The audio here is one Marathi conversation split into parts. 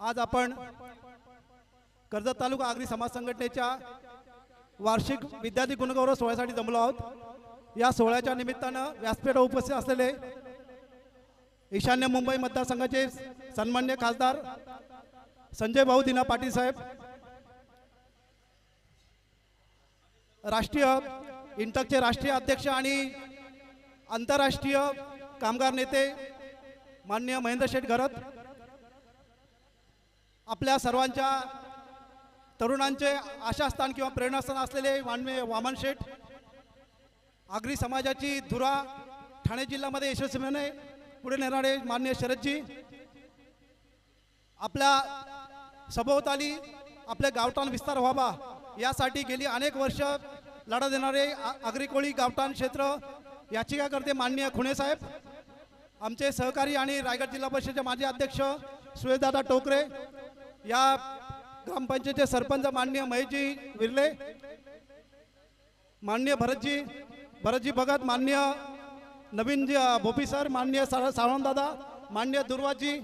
आज आपण कर्जत तालुका आगरी समाज संघटनेच्या वार्षिक विद्यार्थी गुणगौरव सोहळ्यासाठी जमलो आहोत. या सोहळ्याच्या निमित्तानं व्यासपीठावर उपस्थित असलेले ईशान्य मुंबई मतदारसंघाचे सन्मान्य खासदार संजय भाऊ दिना पाटील साहेब राष्ट्रीय इंटकचे राष्ट्रीय अध्यक्ष आणि आंतरराष्ट्रीय कामगार नेते माननीय महेंद्र शेठ घरत आपल्या सर्वांच्या तरुणांचे आशास्थान किंवा प्रेरणास्थान असलेले वानवे वामन शेठ आगरी समाजाची धुरा ठाणे जिल्ह्यामध्ये यशस्वीपणे पुढे नेणारे माननीय शरदजी आपल्या सभोवताली आपले गावठाण विस्तार व्हावा यासाठी गेली अनेक वर्ष लढा देणारे आगरीकोळी आगरी कोळी गावठाण क्षेत्र याचिकाकर्ते माननीय खुणेसाहेब आमचे सहकारी आणि रायगड जिल्हा परिषदेचे माजी अध्यक्ष सुरेशदादा टोकरे या ग्रामपंचायतचे सरपंच माननीय महेशजी विरले माननीय भरतजी भरतजी भगत माननीय नवीनजी भोपी सर माननीय सा सावंतदादा माननीय दुर्वाजी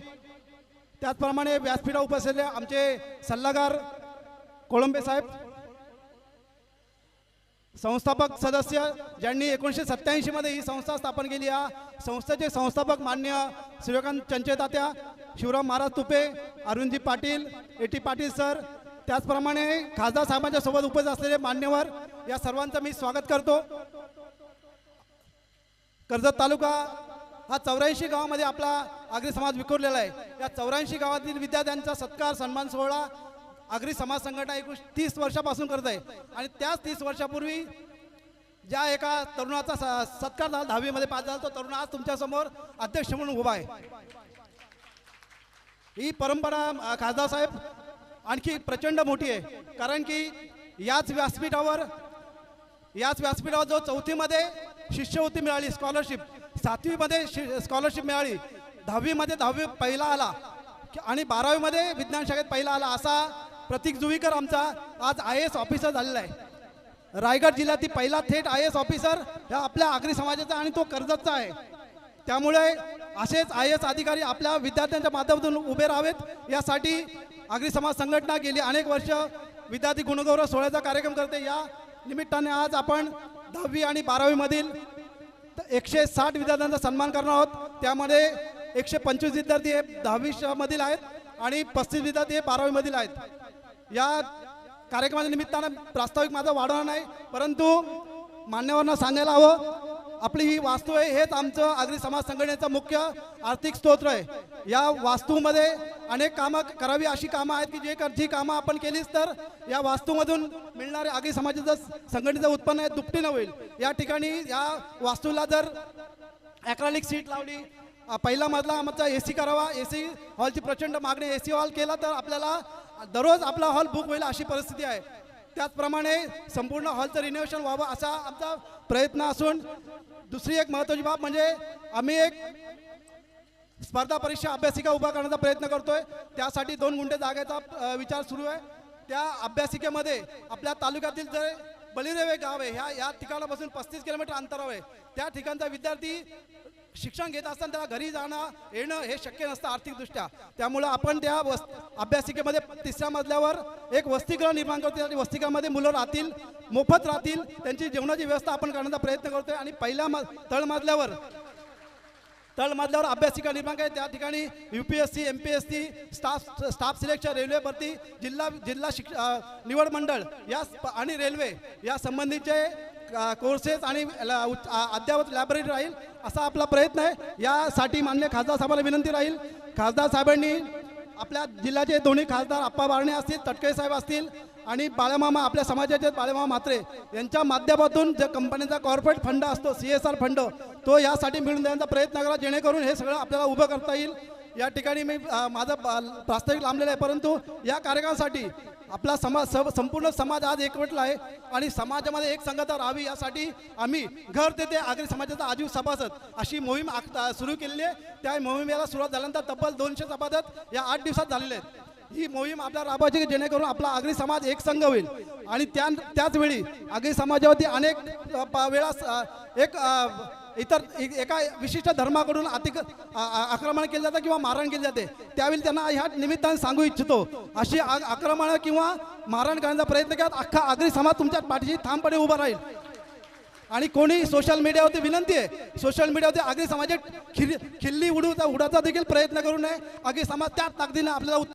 त्याचप्रमाणे व्यासपीठा उपस्थित आमचे सल्लागार कोळंबे साहेब संस्थापक सदस्य ज्यांनी एकोणीसशे सत्याऐंशीमध्ये ही संस्था स्थापन केली या संस्थेचे संस्थापक मान्य सूर्यकांत चंचेतात्या Shivram Maharaj Tupe Arun ji Patil A T Patil sir. त्याचप्रमाणे खासदार साहेबांच्या सोबत उपस्थित असलेले मान्यवर या सर्वांचं मी स्वागत करतो. कर्जत तालुका हा चौऱ्याऐंशी गावामध्ये आपला आगरी समाज विखुरलेला आहे. या चौऱ्याऐंशी गावातील विद्यार्थ्यांचा सत्कार सन्मान सोहळा आगरी समाज संघटना एकूण तीस वर्षापासून करत आहे. आणि त्याच तीस वर्षापूर्वी ज्या एका तरुणाचा सत्कार झाला दहावीमध्ये पास झाला तो तरुण आज तुमच्यासमोर अध्यक्ष म्हणून उभा आहे. ही परंपरा खासदार साहेब आणखी प्रचंड मोठी आहे. कारण की याच व्यासपीठावर याच व्यासपीठावर जो चौथीमध्ये शिष्यवृत्ती मिळाली स्कॉलरशिप सातवीमध्ये शि स्कॉलरशिप मिळाली दहावीमध्ये दहावी पहिला आला आणि बारावीमध्ये विज्ञान शाखेत पहिला आला असा प्रतीक जुवीकर आमचा आज आय एस ऑफिसर झालेला आहे. रायगड जिल्ह्यातील पहिला थेट आय एस ऑफिसर ह्या आपल्या आगरी समाजाचा आणि तो कर्जतचा आहे. त्यामुळे असेच आय एस अधिकारी आपल्या विद्यार्थ्यांच्या माध्यमातून उभे राहावेत. यासाठी आगरी समाज संघटना गेली अनेक वर्ष विद्यार्थी गुणगौरव सोहळ्याचा कार्यक्रम करते. या निमित्ताने आज आपण दहावी आणि बारावीमधील एकशे साठ विद्यार्थ्यांचा सन्मान करणार आहोत. त्यामध्ये एकशे पंचवीस विद्यार्थी हे दहावीमधील आहेत आणि पस्तीस विद्यार्थी हे बारावीमधील आहेत. या कार्यक्रमाच्या निमित्तानं प्रास्ताविक माझा वाढवणार नाही परंतु मान्यवरांना सांगायला हवं आपली ही वास्तू आहे हेच आमचं आगरी समाज संघटनेचं मुख्य आर्थिक स्तोत्र आहे. या वास्तूमध्ये अनेक कामं करावी अशी कामं आहेत की जे कर- जी कामं आपण केलीच तर या वास्तूमधून मिळणारे आगरी समाजाचं संघटनेचं उत्पन्न आहे दुपटीनं होईल. या ठिकाणी या वास्तूला जर ॲक्रालिक सीट लावली पहिला मधला आमचा ए सी करावा ए सी हॉलची प्रचंड मागणी ए सी हॉल केला तर आपल्याला दररोज आपला हॉल बुक होईल अशी परिस्थिती आहे. त्याचप्रमाणे संपूर्ण हॉलचं रिनोव्हेशन व्हावं असा आमचा प्रयत्न असून दुसरी एक महत्त्वाची बाब म्हणजे आम्ही एक स्पर्धा परीक्षा अभ्यासिका उभा करण्याचा प्रयत्न करतोय. त्यासाठी दोन गुंठे जागेचा विचार सुरू आहे. त्या अभ्यासिकेमध्ये आपल्या तालुक्यातील जे बलिरेवे गाव आहे ह्या या ठिकाणापासून पस्तीस किलोमीटर अंतरावर आहे. त्या ठिकाणचा विद्यार्थी शिक्षण घेत असताना त्याला घरी जाणं येणं हे शक्य नसतं आर्थिकदृष्ट्या. त्यामुळं आपण त्या वस् अभ्यासिकेमध्ये तिसऱ्या मजल्यावर एक वसतिगृह निर्माण करतो त्या वसतिगृहामध्ये मुलं राहतील मोफत राहतील त्यांची जेवणाची व्यवस्था आपण करण्याचा प्रयत्न करतोय आणि पहिल्या म तळमजल्यावर तळमजल्यावर अभ्यासिका निर्माण आहे त्या ठिकाणी U P S C M P S C staff staff selection railway भरती जिल्हा जिल्हा शिक्ष निवड मंडळ या आणि रेल्वे या संबंधीचे कोर्सेस आणि ल- उच्च- लॅबोरेटरी राहील असा आपला प्रयत्न आहे. यासाठी मान्य खासदार साहेबांना विनंती राहील. खासदार साहेबांनी आपल्या जिल्ह्याचे दोन्ही खासदार अप्पा बारणे असतील तटकरे साहेब असतील आणि बाळामामा आपल्या समाजाचे बाळामामा म्हात्रे यांच्या माध्यमातून जे कंपनीचा कॉर्पोरेट फंड असतो सी एस आर फंड तो यासाठी मिळून देण्याचा प्रयत्न करा. जेणेकरून हे सगळं आपल्याला उभं करता येईल. या ठिकाणी मी माझा माझं प- प्रास्ताविक लांबलेलं आहे परंतु या कार्यक्रमासाठी आपला समाज सर्व संपूर्ण समाज आज एकवटला आहे आणि समाजामध्ये एक संगता राहावी यासाठी आम्ही घर तेथे आगरी समाजाचा आजीव सभासद अशी मोहीम आख- सुरू केलेली आहे. त्या मोहिमेला सुरुवात झाल्यानंतर तब्बल दोनशे सभासद या आठ दिवसात झालेले आहेत. ही मोहीम आपल्या राबवायची जेणेकरून आपला आगरी समाज एक संघ होईल. आणि त्या त्याचवेळी आगरी समाजावरती अनेक वेळा एक इतर एका विशिष्ट धर्माकडून अतिक आ- आक्रमण केले जातं किंवा मारण केली जाते. त्यावेळी त्यांना ह्या निमित्ताने सांगू इच्छितो अशी आ- आक्रमण किंवा मारण करण्याचा प्रयत्न केला अख्खा आगरी समाज तुमच्या पाठीशी ठामपणे उभा राहील. आणि कोणी सोशल मीडियावरती विनंती आहे सोशल मीडियावरती आगरी समाजात खिल्ली खिल्ली उडाचा देखील प्रयत्न करू नये. आगरी समाज त्या ताकदीने आपल्याला